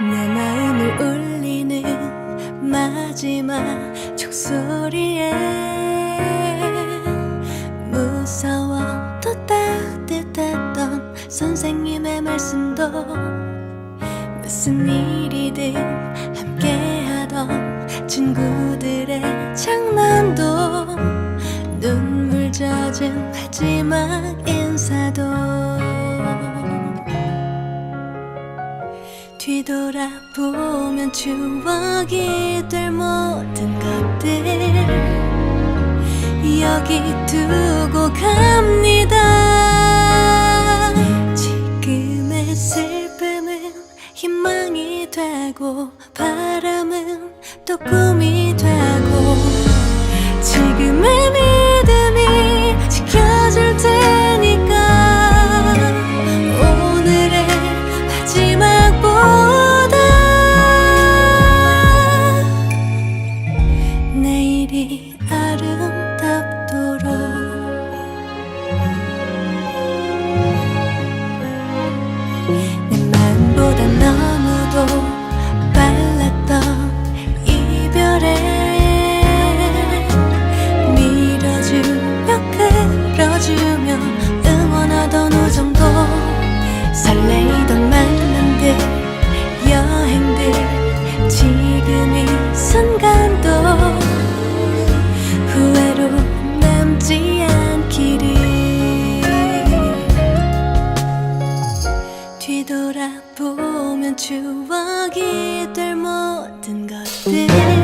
내 마음을 울리는 마지막 종소리에 무서워도 따뜻했던 선생님의 말씀도 무슨 일이든 함께하던 친구들의 뒤돌아보면 추억이 될 모든 것들. 여기 두고 갑니다. 지금의 슬픔은 희망이 되고 바람은 또 꿈 뒤돌아보면 추억이 될 모든 것들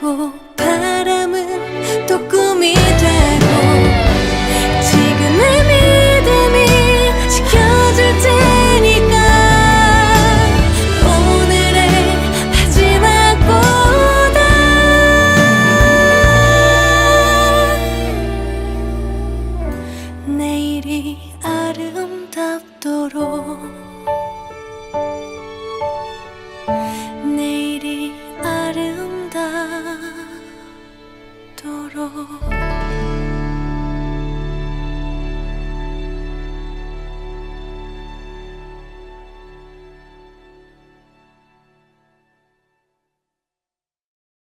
고 바람을 そ。